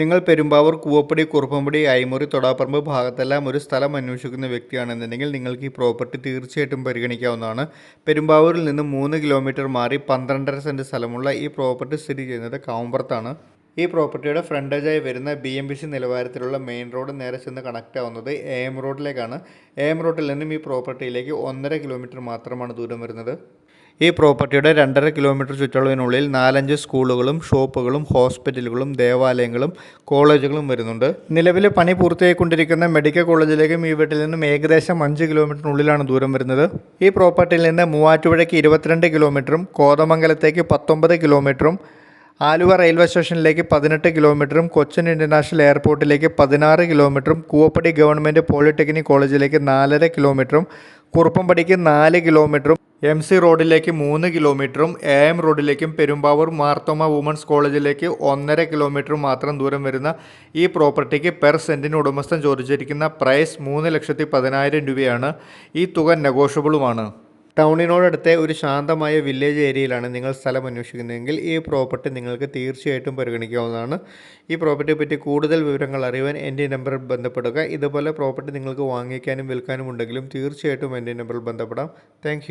നിങ്ങൾ പെരുമ്പാവൂർ കൂവപ്പടി കുറുപ്പമ്പടി അയിമുറി തൊടാപ്പറമ്പ് ഭാഗത്തെല്ലാം ഒരു സ്ഥലം അന്വേഷിക്കുന്ന വ്യക്തിയാണെന്നുണ്ടെങ്കിൽ നിങ്ങൾക്ക് ഈ പ്രോപ്പർട്ടി തീർച്ചയായിട്ടും പരിഗണിക്കാവുന്നതാണ്. പെരുമ്പാവൂരിൽ നിന്ന് മൂന്ന് കിലോമീറ്റർ മാറി പന്ത്രണ്ടര സെന്റ് സ്ഥലമുള്ള ഈ പ്രോപ്പർട്ടി സ്ഥിതി ചെയ്യുന്നത് കാവുമ്പുറത്താണ്. ഈ പ്രോപ്പർട്ടിയുടെ ഫ്രണ്ടേജായി വരുന്ന ബി എം ബി സി നിലവാരത്തിലുള്ള മെയിൻ റോഡ് നേരെ ചെന്ന് കണക്ട് ആവുന്നത് എ എം റോഡിലേക്കാണ് എ എം റോഡിൽ നിന്നും ഈ പ്രോപ്പർട്ടിയിലേക്ക് ഒന്നര കിലോമീറ്റർ മാത്രമാണ് ദൂരം വരുന്നത്. ഈ പ്രോപ്പർട്ടിയുടെ രണ്ടര കിലോമീറ്റർ ചുറ്റളവിനുള്ളിൽ നാലഞ്ച് സ്കൂളുകളും ഷോപ്പുകളും ഹോസ്പിറ്റലുകളും ദേവാലയങ്ങളും കോളേജുകളും വരുന്നുണ്ട്. നിലവിൽ പണി പൂർത്തിയായിക്കൊണ്ടിരിക്കുന്ന മെഡിക്കൽ കോളേജിലേക്കും ഈ വീട്ടിൽ നിന്നും ഏകദേശം അഞ്ച് കിലോമീറ്ററിനുള്ളിലാണ് ദൂരം വരുന്നത്. ഈ പ്രോപ്പർട്ടിയിൽ നിന്ന് മൂവാറ്റുപുഴയ്ക്ക് ഇരുപത്തിരണ്ട് കിലോമീറ്ററും കോതമംഗലത്തേക്ക് പത്തൊമ്പത് കിലോമീറ്ററും ആലുവ റെയിൽവേ സ്റ്റേഷനിലേക്ക് പതിനെട്ട് കിലോമീറ്ററും കൊച്ചിൻ ഇന്റർനാഷണൽ എയർപോർട്ടിലേക്ക് പതിനാറ് കിലോമീറ്ററും കൂവപ്പടി ഗവൺമെന്റ് പോളിടെക്നിക് കോളേജിലേക്ക് നാലര കിലോമീറ്ററും കുറുപ്പംപടിക്ക് നാല് കിലോമീറ്ററും എം സി റോഡിലേക്ക് മൂന്ന് കിലോമീറ്ററും എ എം റോഡിലേക്കും പെരുമ്പാവൂർ മാർത്തോമ വുമൻസ് കോളേജിലേക്ക് ഒന്നര കിലോമീറ്ററും മാത്രം ദൂരം വരുന്ന ഈ പ്രോപ്പർട്ടിക്ക് പെർ സെന്റിന് ഉടമസ്ഥൻ ചോദിച്ചിരിക്കുന്ന പ്രൈസ് മൂന്ന് ലക്ഷത്തി പതിനായിരം രൂപയാണ്. ഈ തുക നെഗോഷ്യബിളുമാണ്. ടൗണിനോടടുത്തെ ഒരു ശാന്തമായ വില്ലേജ് ഏരിയയിലാണ് നിങ്ങൾ സ്ഥലം അന്വേഷിക്കുന്നതെങ്കിൽ ഈ പ്രോപ്പർട്ടി നിങ്ങൾക്ക് തീർച്ചയായിട്ടും പരിഗണിക്കാവുന്നതാണ്. ഈ പ്രോപ്പർട്ടിയെ പറ്റി കൂടുതൽ വിവരങ്ങൾ അറിയുവാൻ എന്റെ നമ്പറിൽ ബന്ധപ്പെടുക. ഇതുപോലെ പ്രോപ്പർട്ടി നിങ്ങൾക്ക് വാങ്ങിക്കാനും വിൽക്കാനും ഉണ്ടെങ്കിലും തീർച്ചയായിട്ടും എന്റെ നമ്പറിൽ ബന്ധപ്പെടാം. താങ്ക്